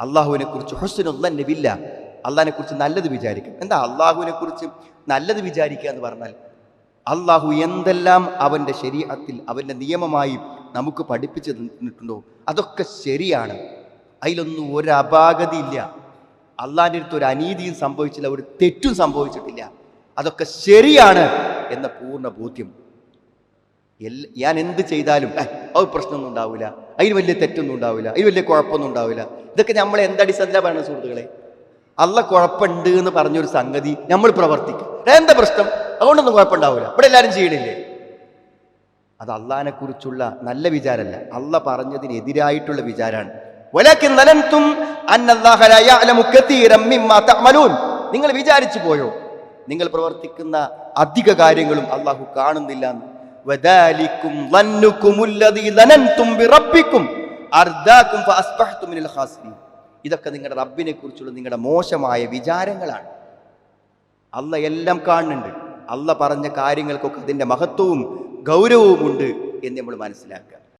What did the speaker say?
അള്ളാഹുവിനെ കുറിച്ച് ഹുസ്നുല്ല അള്ളാഹിനെ കുറിച്ച് നല്ലത് വിചാരിക്കും. എന്താ അള്ളാഹുവിനെ കുറിച്ച് നല്ലത് വിചാരിക്കുക എന്ന് പറഞ്ഞാൽ അള്ളാഹു എന്തെല്ലാം അവന്റെ ശരീരത്തിൽ അവന്റെ നിയമമായി നമുക്ക് പഠിപ്പിച്ചു തന്നിട്ടുണ്ടോ അതൊക്കെ ശരിയാണ്. അതിലൊന്നും ഒരു അപാകതയില്ല അള്ളാഹിന്റെ അടുത്ത് ഒരു അനീതിയും സംഭവിച്ചില്ല ഒരു തെറ്റും സംഭവിച്ചിട്ടില്ല. അതൊക്കെ ശരിയാണ് എന്ന പൂർണ ബോധ്യം. എല്ലാ ഞാൻ എന്ത് ചെയ്താലും "ഏ, അത് പ്രശ്നമൊന്നും ഉണ്ടാവില്ല. അതിന് വലിയ തെറ്റൊന്നും ഉണ്ടാവില്ല. അതിന് വലിയ കുഴപ്പമൊന്നും ഉണ്ടാവില്ല. ഇതൊക്കെ നമ്മൾ എന്തടിസ്ഥാനത്തിലാണ് പറയുന്നത് സുഹൃത്തുക്കളെ? അല്ല കുഴപ്പമുണ്ട് എന്ന് പറഞ്ഞൊരു സംഗതി നമ്മൾ പ്രവർത്തിക്കും. "ഏ, എന്താ പ്രശ്നം? അതുകൊണ്ടൊന്നും കുഴപ്പമുണ്ടാവില്ല ഇവിടെ എല്ലാവരും ചെയ്യണില്ലേ? അത് അള്ളഹാനെ കുറിച്ചുള്ള നല്ല വിചാരമല്ല. അല്ല പറഞ്ഞതിനെതിരായിട്ടുള്ള വിചാരമാണ്. നിങ്ങൾ വിചാരിച്ചു പോയോ? നിങ്ങൾ പ്രവർത്തിക്കുന്ന അധിക കാര്യങ്ങളും അള്ളാഹു കാണുന്നില്ല എന്ന് വദാലിക്കും ളന്നുകുമുല്ലദീ ലനൻതും ബിറബ്ബിക്കും അർദാക്കും ഫഅസ്ബഹ്തും മിനൽ ഖാസിരീൻ. ഇതൊക്കെ നിങ്ങളുടെ റബ്ബിനെ കുറിച്ചുള്ള നിങ്ങളുടെ മോശമായ വിചാരങ്ങളാണ്. അല്ല എല്ലാം കാണുന്നുണ്ട്. അല്ല പറഞ്ഞ കാര്യങ്ങൾക്കൊക്കെ അതിന്റെ മഹത്വവും ഗൗരവവും ഉണ്ട് എന്ന് നമ്മൾ മനസ്സിലാക്കുക.